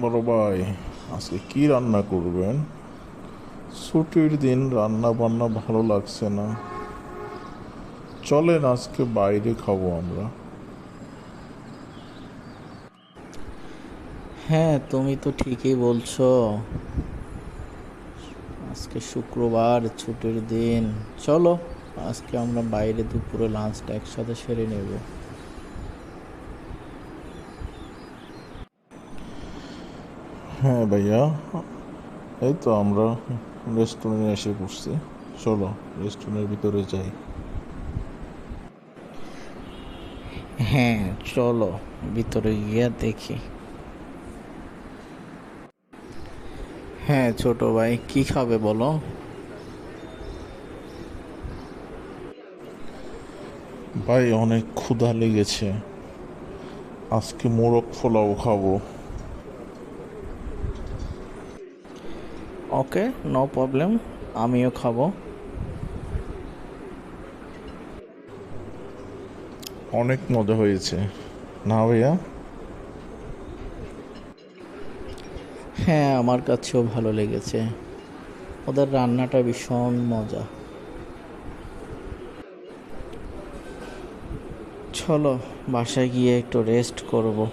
বড় ভাই, আজকে কি রান্না করবেন? ছুটির দিন রান্না বান্না ভালো লাগছে না। চলেন আজকে বাইরে খাব আমরা। হ্যাঁ তুমি তো ঠিকই বলছো। আজকে শুক্রবার, ছুটির দিন। চলো, আজকে আমরা বাইরে দুপুরে লাঞ্চটা একসাথে সেরে নেব। হ্যাঁ ভাইয়া এই তো আমরা রেস্টুরেন্টে এসে পড়ছি চলো রেস্টুরেন্টের ভিতরে যাই। হ্যাঁ চলো ভিতরে গিয়ে দেখি। হ্যাঁ ছোট ভাই কি খাবে বলো? ভাই অনেক ক্ষুধা লেগেছে। আজকে মোরগ পোলাও খাব। ওকে নো প্রবলেম আমিও খাব। অনেক মজা হয়েছে। না ভাইয়া? হ্যাঁ আমার কাছেও ভালো লেগেছে। ওদের রান্নাটা ভীষণ মজা। চলো বাসায় গিয়ে একটু রেস্ট করব।